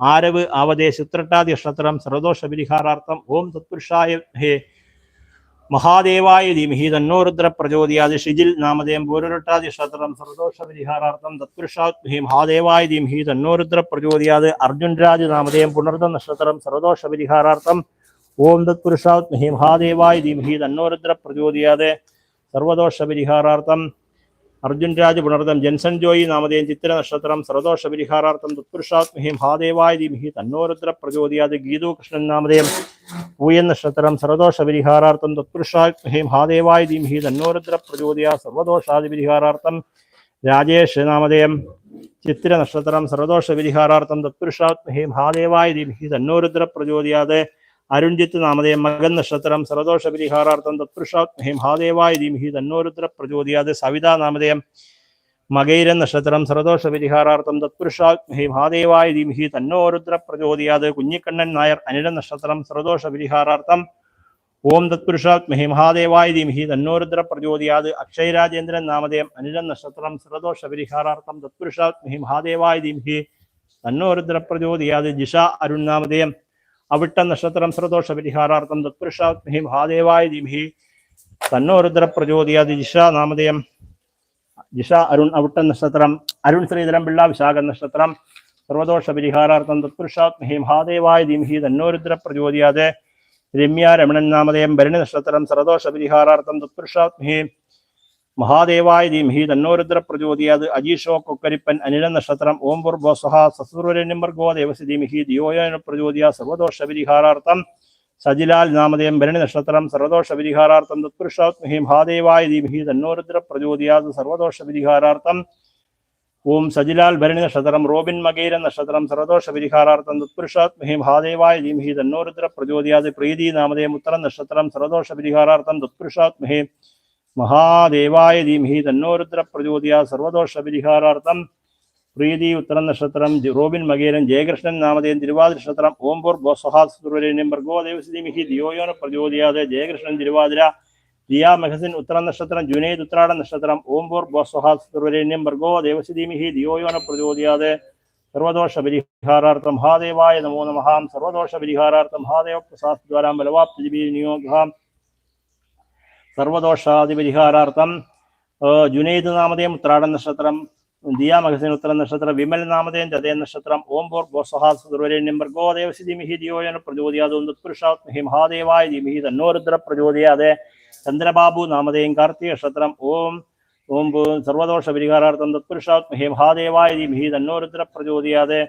Speaker 1: ആരവ് ആവതേ ചിത്രട്ടാദി നക്ഷത്രം സർവദോഷ പരിഹാരാർത്ഥം ഓം തത്പുരുഷായ ഹേ. മഹാദേവായ ധീമഹി തന്നോരുദ്ര പ്രചോദയാതി ഷിജിൽ നാമദേം പൂരുരട്ടാതി നക്ഷത്രം സർവദോഷ പരിഹാരാർത്ഥം തത്പുരുഷാത്മഹി മഹാദേവായ ധീമഹി തന്നോരുദ്ര പ്രചോദയാത് അർജുൻ രാജ് നാമധേയം പുണർദ നക്ഷത്രം സർവദോഷ പരിഹാരാർത്ഥം ഓം തത്പുരുഷാത്മഹി മഹാദേവായ ധീമഹി തന്നോരുദ്ര പ്രചോദയാത് സർവദോഷ പരിഹാരാർത്ഥം അർജുൻ രാജ് പുണർദം ജൻസൺ ജോയി നാമധേയം ചിത്ര നക്ഷത്രം സർദോഷ പരിഹാരാർത്ഥം തത്പുരുഷാത്മഹി മഹാദേവായ ധീമഹി തന്നോരുദ്ര പ്രചോദയാത് ഗീതു കൃഷ്ണൻ നാമധേയം പൂയൻ നക്ഷത്രം സർദോഷ പരിഹാരാർത്ഥം തത്പുരുഷാത്മഹി മഹാദേവായ ധീമഹി തന്നോരുദ്ര പ്രചോദയ സർവദോഷാദി പരിഹാരാർത്ഥം രാജേഷ് നാമധേയം ചിത്ര നക്ഷത്രം സർദോഷ പരിഹാരാർത്ഥം തത്പുരുഷാത്മഹി മഹാദേവായ ധീമഹി തന്നോരുദ്ര പ്രചോദയാത് അരുൺജിത്ത് നാമധേയം മകൻ നക്ഷത്രം സർവദോഷ പരിഹാരാർത്ഥം തത്പുരുഷാത്മഹി മഹാദേവായ ധീമഹി തന്നോരുദ്ര പ്രചോദിയാതെ സവിതാ നാമധേയം മകൈരൻ നക്ഷത്രം സർവദോഷ പരിഹാരാർത്ഥം തത്പുരുഷാത്മഹി മഹാദേവായ ധീമഹി തന്നോരുദ്ര പ്രചോദിയാതെ കുഞ്ഞിക്കണ്ണൻ നായർ അനിര നക്ഷത്രം സർവദോഷ പരിഹാരാർത്ഥം ഓം തത്പുരുഷാത്മഹി മഹാദേവായ ധീമഹി തന്നോരുദ്ര പ്രചോദിയാത് അക്ഷയരാജേന്ദ്രൻ നാമധേയം അനിര നക്ഷത്രം സർവദോഷ പരിഹാരാർത്ഥം തത്പുരുഷാത്മഹി മഹാദേവായ ധീമഹി തന്നോരുദ്ര പ്രചോദിയാത് ജിഷ അരുൺ നാമധേയം അവിട്ട നക്ഷത്രം സ്രദോഷ പരിഹാരാർത്ഥം തത്പുരുഷാത്മഹി മഹാദേവായ ധീമഹി. തന്നോരുദ്ര പ്രചോദയാത് ജിഷ നാമധേയം. ജിഷ അരുൺ അവിട്ട നക്ഷത്രം. അരുൺ ശ്രീധരം പിള്ള വിശാഖ നക്ഷത്രം. സർവദോഷ പരിഹാരാർത്ഥം തത്പുരുഷാത്മഹി മഹാദേവായ ധീമഹി. തന്നോരുദ്ര പ്രചോദയാത് രമ്യ രമണൻ നാമധേയം. ഭരണി നക്ഷത്രം. സർവദോഷ പരിഹാരാർത്ഥം തത്പുരുഷാത്മഹി. മഹാദേവായ ധീമഹി തന്നോരുദ്ര പ്രചോദിയാത് അജീഷോ കൊക്കരിപ്പൻ അനില നക്ഷത്രം ഓം ബോസഹ സസുരനിംബർഗോ ദേവസി ധീമഹി ദിയോയന പ്രചോദിയ സർവദോഷ പരിഹാരാർത്ഥം സജിലാൽ നാമധേയം ഭരണി നക്ഷത്രം സർവദോഷ പരിഹാരാർത്ഥം തത്പുരുഷാത്മഹി മഹാദേവായ ധീമഹി തന്നോരുദ്ര പ്രചോദിയാത് സർവദോഷ പരിഹാരാർത്ഥം ഓം സജിലാൽ ഭരണി നക്ഷത്രം റോബിൻ മകേര നക്ഷത്രം സർവദോഷ പരിഹാരാർത്ഥം തത്പുരുഷാത്മഹി മഹാദേവായ ധീമഹി തന്നോരുദ്ര പ്രചോദിയാത് പ്രീതി നാമധേയം ഉത്തര നക്ഷത്രം സർവദോഷ പരിഹാരാർത്ഥം തത്പുരുഷാത്മഹി മഹാദേവായ ധീമഹി തന്നോരുദ്ര പ്രചോദിയ സർവദോഷ പരിഹാരാർത്ഥം പ്രീതി ഉത്തരം നക്ഷത്രം റോബിൻ മകേരൻ ജയകൃഷ്ണൻ നാമദേൻ തിരുവാതിര നക്ഷത്രം ഓംപൂർ ബോസഹാസ്വരേണ്യം ഭർഗോദേവസിമിഹി ദിയോയോന പ്രചോദിയാതെ ജയകൃഷ്ണൻ തിരുവാതിര. ദിയാ മെഹസിൻ ഉത്തര നക്ഷത്രം ജുനൈദ് ഉത്രാട നക്ഷത്രം ഓംപൂർ ബോസഹാസുരേണ്യം ഭർഗോ ദേവസിമിഹി ദിയോയോന പ്രചോദിയാതെ സർവദോഷ പരിഹാരാർത്ഥം മഹാദേവായ നമോ നമഹാം സർവദോഷ പരിഹാരാർത്ഥം മഹാദേവ പ്രസാദ്വാരാം ബലവാപ്തി നിയോഗാം സർവദോഷാദി പരിഹാരാർത്ഥം ജുനൈദ് നാമതേം ഉത്രാട നക്ഷത്രം ദിയാ മഹസിൻ ഉത്തര നക്ഷത്രം വിമൽ നാമതേൻ ചതയ നക്ഷത്രം ഓം പോർ ഭർഗോ ദേവസിമിഹി ദിയോയന പ്രചോദയാതോ തത്പുരുഷാത്മഹി മഹാദേവായ ദിമിഹി തന്നോരുദ്ര പ്രചോദയാതെ ചന്ദ്രബാബു നാമധേയം കാർത്തിക നക്ഷത്രം ഓം ഓം ഭൂ- സർവദോഷ പരിഹാരാർത്ഥം തത്പുരുഷാത്മഹി മഹാദേവായ ദിമിഹി തന്നോരുദ്ര പ്രചോദയാതെ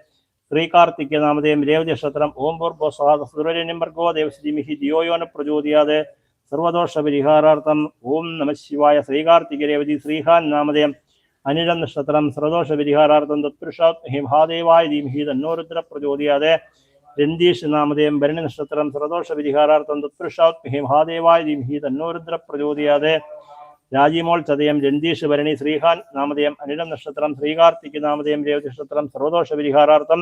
Speaker 1: ശ്രീകാർത്തിക നാമധേയം രേവതി നക്ഷത്രം ഓം പൂർവസ്വാദുരന്യം ഭർഗോ ദേവസിമിഹി ദിയോയോന പ്രചോദയാതെ സർവദോഷ പരിഹാരാർത്ഥം ഓം നമ ശിവായ ശ്രീകാർത്തിക രേവതി ശ്രീഹാൻ നാമധേയം. അനിഴ നക്ഷത്രം സർവദോഷ പരിഹാരാർത്ഥം തത്പുരുഷാത്മഹി മഹാദേവായ ധീമഹി തന്നോരുദ്ര പ്രചോദയാതെ. രന്തീഷ് നാമധേയം ഭരണി നക്ഷത്രം സർവദോഷ പരിഹാരാർത്ഥം തത്പുരുഷാത്മഹി മഹാദേവായ ധീമഹി തന്നോരുദ്ര പ്രചോദയാതെ. രാജിമോൾ ചതയം രന്തീഷ് ഭരണി ശ്രീഹാൻ നാമധേയം അനിഴ നക്ഷത്രം ശ്രീകാർത്തിക് നാമധേയം രേവതി നക്ഷത്രം സർവദോഷ പരിഹാരാർത്ഥം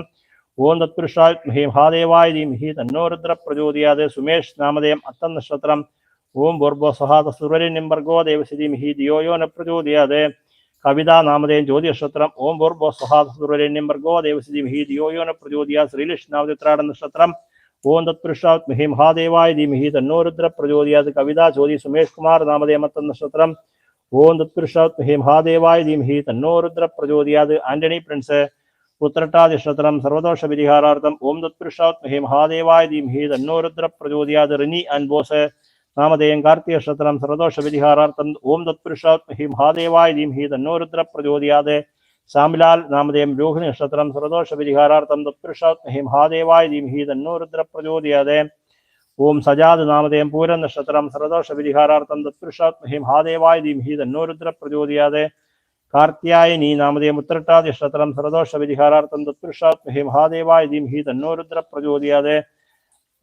Speaker 1: ഓം തത്പുരുഷാത്മഹി മഹാദേവായ ധീമഹി തന്നോരുദ്ര പ്രചോദയാതെ. സുമേഷ് നാമധേയം അത്തം നക്ഷത്രം ഓം ബോർബോ സഹാദ സുരന്യം ഭർഗോ ദേവസിമിഹി ദിയോയോന പ്രചോദയാതെ. കവിത നാമധേയം ജ്യോതി നക്ഷത്രം ഓം ബോർബോ സഹാദ സുരന്യം ഭർഗോ ദേവസിമിഹി ദിയോയോന പ്രചോദയ. ശ്രീലക്ഷ്ണാവതിത്രാട നക്ഷത്രം ഓം തത്പുരുഷാത്മഹി മഹാദേവായ ധീമഹി തന്നോരുദ്ര പ്രചോദയാത്. കവിത ജ്യോതി സുമേഷ് കുമാർ നാമധേയം അത്തം നക്ഷത്രം. ഓം തത്പുരുഷാത്മഹി മഹാദേവായ ധീമഹി തന്നോരുദ്ര പ്രചോദയാത്. ആന്റണി പ്രിൻസ് ഉത്രട്ടാതി നക്ഷത്രം സർവദോഷ പരിഹാരാർത്ഥം ഓം തത്പുരുഷാത്മഹി മഹാദേവായ ധീമഹി തന്നോരുദ്ര പ്രചോദയാത്. റിനി ആൻഡ് ബോസ് നാമധേയം കാർത്തിക നക്ഷത്രം സർവദോഷ പരിഹാരാർത്ഥം ഓം തത്പുരുഷാത്മഹി മഹാദേവായ ധീമഹി തന്നോരുദ്ര പ്രചോദയാതെ ശ്യാമിലാൽ നാമധേയം രോഹിണി നക്ഷത്രം സർവദോഷ പരിഹാരാർത്ഥം തത്പുരുഷാത്മഹി മഹാദേവായ ധീമഹി തന്നോരുദ്ര പ്രചോദയാതെ ഓം സജാത് നാമധേയം പൂര നക്ഷത്രം സർവദോഷ പരിഹാരാർത്ഥം തത്പുരുഷാത്മഹി മഹാദേവായ ധീമഹി തന്നോരുദ്ര പ്രചോദയാതെ കാർത്തിയായനി നാമധേയം ഉത്രട്ടാതി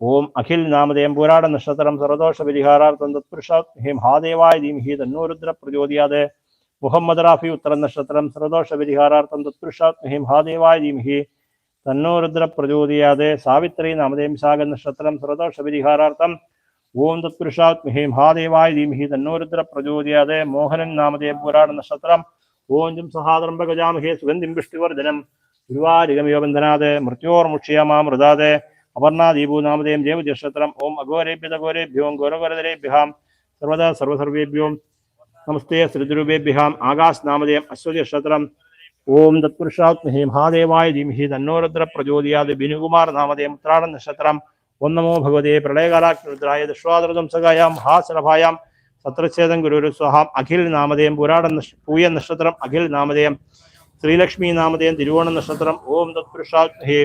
Speaker 1: ഓം അഖിൽ നാമദേം പുരാട നക്ഷത്രം സർവദോഷ പരിഹാരാർത്ഥം തത്പുരുഷ തത്പുരുഷാത്മഹി മഹാദേവായ ധീമഹി തന്നോരുദ്ര പ്രചോദയാതെ. മുഹമ്മദ് റാഫി ഉത്തര നക്ഷത്രം സർവദോഷ പരിഹാരാർത്ഥം തത്പുരുഷ തത്പുരുഷാത്മഹി മഹാദേവായ ധീമഹി തന്നോരുദ്ര പ്രചോദയാതെ. സാവിത്രി നാമദേം സാഗ നക്ഷത്രം സർവദോഷ പരിഹാരാർത്ഥം ഓം തത്പുരുഷാത്മഹി മഹാദേവായ ധീമഹി തന്നോരുദ്ര പ്രചോദയാതെ. മോഹനൻ നാമദേം പുരാട നക്ഷത്രം ഓം ജം സഹാദ്രം ഗജാമഹേ സുഗന്ധിം പുഷ്ടിവർദ്ധനം ഗുരുവാരികമിയോ ബന്ധനാത് മൃത്യോർമുക്ഷ്യമാമൃതാത്. അപർണാദീപു നാമധേയം ദേവജക്ഷത്രം ഓം അഘോരേഭ്യതഘോരേഭ്യോം ഘോരഘോരതരേഭ്യാം സർവദാ സർവസർവേഭ്യോം നമസ്തേ ശ്രീദ്രൂപേഭ്യാം ആകാശ് നാമധേയം അശ്വതിക്ഷത്രം ഓം തത്പുരുഷാത്മഹി മഹാദേവായ ധീമഹി തന്നോരുദ്ര പ്രചോദയാത് ബിനുകുമാർ നാമധേയം ഉത്രാട നക്ഷത്രം ഓം നമോ ഭഗവതേ പ്രളയകാലാക്ഷരുദ്രായ ദശ്വാദൃതം സകായാം മഹാസലഭായാം സത്രച്ഛേദം ഗുരുരു സ്വഹാം അഖിൽ നാമധേയം പുരാട നക്ഷ- പൂയ നക്ഷത്രം അഖിൽ നാമതയം ശ്രീലക്ഷ്മി നാമധേയം തിരുവോണ നക്ഷത്രം. ഓം തത്പുരുഷാഹേ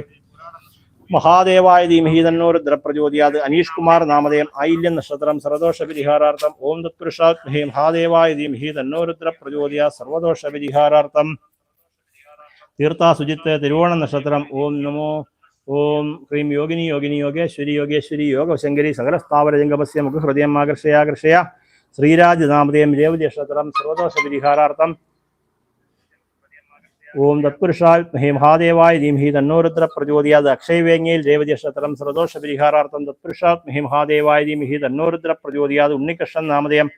Speaker 1: മഹാദേവായ ധീമഹി തന്നോരുദ്ര പ്രചോദയാത് അനീഷ് കുമാർ നാമധേയം ഐല്യ നക്ഷത്രം സർവദോഷ പരിഹാരാർത്ഥം ഓം തത്പുരുഷാത്മഹേ മഹാദേവായ ധീമഹി തന്നോരുദ്ര പ്രചോദയ സർവദോഷ പരിഹാരാർത്ഥം തീർത്ഥ സുജിത്ത് തിരുവോണ നക്ഷത്രം ഓം നമോ ഓം ക്രീം യോഗിനി യോഗിനി യോഗേശ്വരി യോഗേശ്വരി യോഗശങ്കരി സകല സ്ഥാവര ജംഗമസ്യ മുഖഹൃദയം ആകർഷയാകർഷയ ശ്രീരാജ് നാമധേയം രേവതി നക്ഷത്രം സർവദോഷ പരിഹാരാർത്ഥം ഓം തത്പുരുഷാൽ ഹേ മഹാദേവായ ധീമഹി തന്നോരുദ്ര പ്രചോദയാത് അക്ഷയവേങ്ങയിൽ രേവതി നക്ഷത്രം സർവദോഷ പരിഹാരാർത്ഥം തത്പുരുഷാത് ഹേ മഹാദേവായ ധീമഹി തന്നോരുദ്ര പ്രചോദയാത് ഉണ്ണികൃഷ്ണൻ നാമധേയം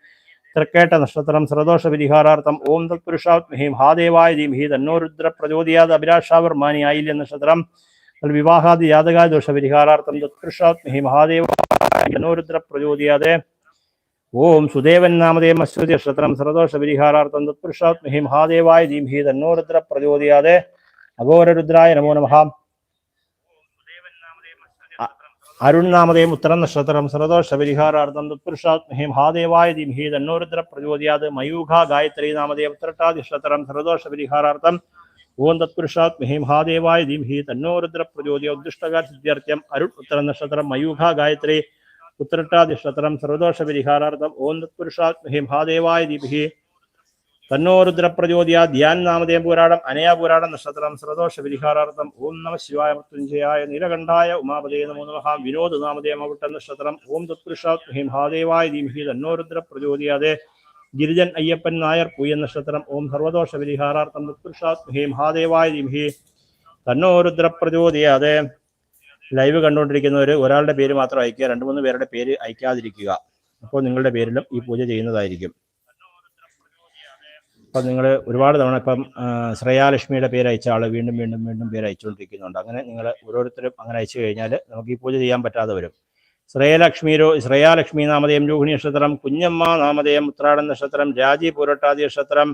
Speaker 1: തൃക്കേട്ട നക്ഷത്രം സ്രദോഷ പരിഹാരാർത്ഥം ഓം തത്പുരുഷാത് ഹേ മഹാദേവായ ധീമഹി തന്നോരുദ്ര പ്രചോദയാത് അഭിലാഷാവർമാനി ആയില്യ നക്ഷത്രം വിവാഹാദി ജാതകാദോഷ പരിഹാരാർത്ഥം തത്പുരുഷാത് ഹേ മഹാദേവായ തന്നോരുദ്ര പ്രചോദയാതെ ഓം സുദേവൻ നാമദേ അശ്വതി നക്ഷത്രം സർദോഷ പരിഹാരാർത്ഥം തത്പുരുഷാത്മഹി മഹാദേവായ ധീമഹി തന്നോരുദ്ര പ്രചോദയാതെ അഘോരരുദ്രായ നമോ നമഃ. അരുൺ നാമദേ ഉത്തരം നക്ഷത്രം സർദോഷ പരിഹാരാർത്ഥം തത്പുരുഷാത്മഹി മഹാദേവായ ധീമഹി തന്നോരുദ്ര പ്രചോദയാത് മയൂഖ ഗായത്രി നാമദേ ഉത്തരട്ടാദി നക്ഷത്രം സർദോഷ പരിഹാരാർത്ഥം ഓം തത്പുരുഷാത്മഹി മഹാദേവായ ധീമഹി തന്നോരുദ്ര പ്രചോദയ ഉദ്ദിഷ്ടകാർ സിദ്ധ്യർത്ഥ്യം അരുൺ ഉത്തര നക്ഷത്രം മയൂഖ ഗായത്രി ഉത്തരട്ടാതി സർവദോഷപരിഹാരാർത്ഥം സർവദോഷ ഓം തത്പുരുഷാത്മഹി മഹാദേവായ ദീപിഹി തന്നോ ധ്യാൻ നാമധേയം പുരാടം അനയാ പുരാണം നക്ഷത്രം സർവദോഷ ഓം നമ ശിവായ മൃത്യുഞ്ജയായ നീലകണ്ഠായ ഉമാപതേ നമോ നമഃ വിനോദ നാമധേയം അവിട്ട നക്ഷത്രം ഓം തത്പുരുഷാത്മഹി മഹാദേവായ ദീപിഹി തന്നോ പ്രചോദയാതെ ഗിരിജൻ അയ്യപ്പൻ നായർ പൂയ നക്ഷത്രം ഓം സർവദോഷ പരിഹാരാർത്ഥം തത്പുരുഷാത്മഹി മഹാദേവായ ദീപിഹി തന്നോ ലൈവ് കണ്ടുകൊണ്ടിരിക്കുന്നവർ ഒരാളുടെ പേര് മാത്രം അയക്കുക രണ്ട് മൂന്ന് പേരുടെ പേര് അയക്കാതിരിക്കുക. അപ്പോൾ നിങ്ങളുടെ പേരിലും ഈ പൂജ ചെയ്യുന്നതായിരിക്കും. അപ്പം നിങ്ങൾ ഒരുപാട് തവണ ഇപ്പം ശ്രേയാലക്ഷ്മിയുടെ പേര് അയച്ച ആൾ വീണ്ടും വീണ്ടും വീണ്ടും പേര് അയച്ചുകൊണ്ടിരിക്കുന്നുണ്ട്. അങ്ങനെ നിങ്ങൾ ഓരോരുത്തരും അങ്ങനെ അയച്ചു കഴിഞ്ഞാൽ നമുക്ക് ഈ പൂജ ചെയ്യാൻ പറ്റാതെ വരും. ശ്രേയലക്ഷ്മിരോ ശ്രേയാലക്ഷ്മി നാമധേയം രോഹിണി നക്ഷത്രം കുഞ്ഞമ്മ നാമധേയം ഉത്രാടൻ നക്ഷത്രം രാജി പൂരട്ടാതി നക്ഷത്രം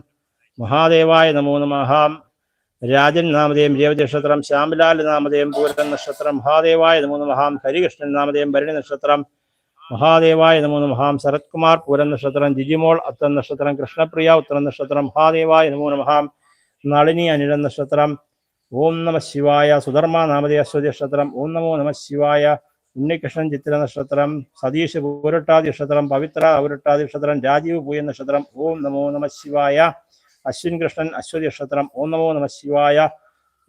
Speaker 1: മഹാദേവായ നമോ നമഃ രാജൻ നാമധേയം രേവതി നക്ഷത്രം ശ്യാംലാൽ നാമധേയം പൂരൻ നക്ഷത്രം മഹാദേവായ നമോ നമഹാം ഹരികൃഷ്ണൻ നാമധേയം ഭരണി നക്ഷത്രം മഹാദേവായ നമോ നമഹാം ശരത്കുമാർ പൂരൻ നക്ഷത്രം ജിജിമോൾ അത്തൻ നക്ഷത്രം കൃഷ്ണപ്രിയ ഉത്തരം നക്ഷത്രം മഹാദേവായ നമോ നമഹാം നളിനി അനിഴൻ നക്ഷത്രം ഓം നമ ശിവായ സുധർമ്മ നാമധേയ അശ്വതി നക്ഷത്രം ഓം നമോ നമ ശിവായ ഉണ്ണികൃഷ്ണൻ ചിത്ര നക്ഷത്രം സതീഷ് പൂരട്ടാതി നക്ഷത്രം പവിത്ര ഔരട്ടാതി നക്ഷത്രം രാജീവ് പൂയ നക്ഷത്രം ഓം നമോ നമ ശിവായ അശ്വിൻ കൃഷ്ണൻ അശ്വതി നക്ഷത്രം ഓം നമോ നമ ശിവായ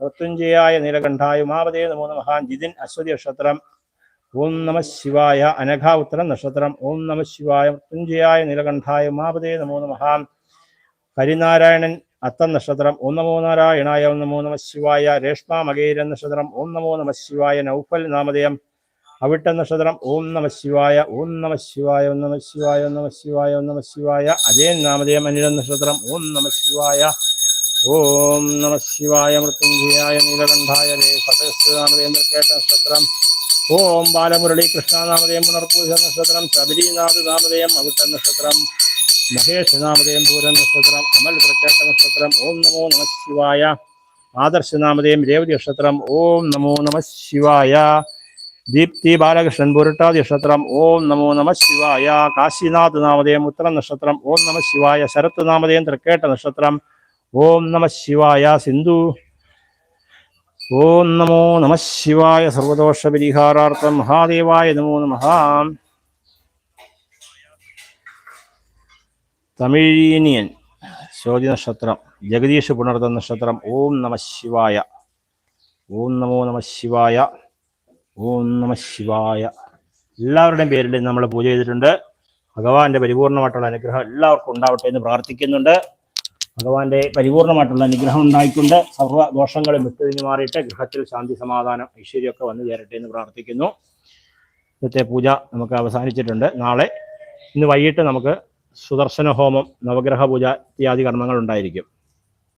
Speaker 1: മൃത്യുഞ്ജയായ നീലകണ്ഠായ ഉമാപതേ നമോ നമഹാൻ ജിതിൻ അശ്വതി നക്ഷത്രം ഓം നമ ശിവായ അനഘ ഉത്തരം നക്ഷത്രം ഓം നമ ശിവായ മൃത്യുഞ്ജയായ നീലകണ്ഠായ ഉമാപതേ നമോ നമഹാൻ ഹരിനാരായണൻ അത്തം നക്ഷത്രം ഓം നമോ നാരായണായ ഓം നമോ നമ ശിവായ രേഷ്മ മകേരൻ നക്ഷത്രം ഓം നമോ നമ ശിവായ നൗഫൽ നാമധേയം അവിട്ട നക്ഷത്രം ഓം നമ ശിവായ ഓം നമ ശിവായ ഓം നമ ശിവായ ഓം നമ ശിവായ ഓം നമ ശിവായ. അജയൻ നാമധേയം അനിഴൻ നക്ഷത്രം. ഓം നമ ശിവായ. ഓം നമ ശിവായ മൃത്യുഞ്ജയായ നീലകണ്ഠായ രേ സദസ് നാമധേയം കേട്ട നക്ഷത്രം. ഓം ബാലമുരളി കൃഷ്ണ നാമധേയം പുനർപൂജ നക്ഷത്രം. ശബരിനാഥ് നാമധേയം അവിട്ട നക്ഷത്രം. മഹേഷ് നാമധേയം പൂരൻ നക്ഷത്രം. അമൽ തൃക്കേട്ട നക്ഷത്രം. ഓം നമോ നമ ശിവായ. ആദർശ നാമധേയം രേവതി നക്ഷത്രം. ഓം നമോ നമ ശിവായ. ദീപ്തി ബാലകൃഷ്ണൻ പുരട്ടാതി നക്ഷത്രം ഓം നമോ നമ ശിവായ. കാശിനാഥ് നാമധേയം ഉത്തര നക്ഷത്രം ഓം നമ ശിവായ. ശരത്ത് നാമധേയം തൃക്കേട്ട നക്ഷത്രം ഓം നമ ശിവായ. സിന്ധു ഓം നമോ നമ ശിവായ. സർവദോഷ പരിഹാരാർത്ഥം മഹാദേവായ നമോ നമ. തമിഴീനിയൻ ശോതി നക്ഷത്രം ജഗദീഷ് പുണർത്ത നക്ഷത്രം ഓം നമ ശിവായ. ഓം നമോ നമ ശിവായ. ഓം നമ ശിവായ. എല്ലാവരുടെയും പേരിൽ നമ്മൾ പൂജ ചെയ്തിട്ടുണ്ട്. ഭഗവാന്റെ പരിപൂർണമായിട്ടുള്ള അനുഗ്രഹം എല്ലാവർക്കും ഉണ്ടാവട്ടെ എന്ന് പ്രാർത്ഥിക്കുന്നുണ്ട്. ഭഗവാന്റെ പരിപൂർണമായിട്ടുള്ള അനുഗ്രഹം ഉണ്ടായിക്കൊണ്ട് സർവ ദോഷങ്ങളും വിട്ടുതിരിഞ്ഞു മാറിയിട്ട് ഗൃഹത്തിൽ ശാന്തി സമാധാനം ഐശ്വര്യമൊക്കെ വന്നു ചേരട്ടെ എന്ന് പ്രാർത്ഥിക്കുന്നു. ഇന്നത്തെ പൂജ നമുക്ക് അവസാനിച്ചിട്ടുണ്ട്. നാളെ ഇന്ന് വൈകിട്ട് നമുക്ക് സുദർശന ഹോമം നവഗ്രഹ പൂജ ഇത്യാദി കർമ്മങ്ങൾ ഉണ്ടായിരിക്കും.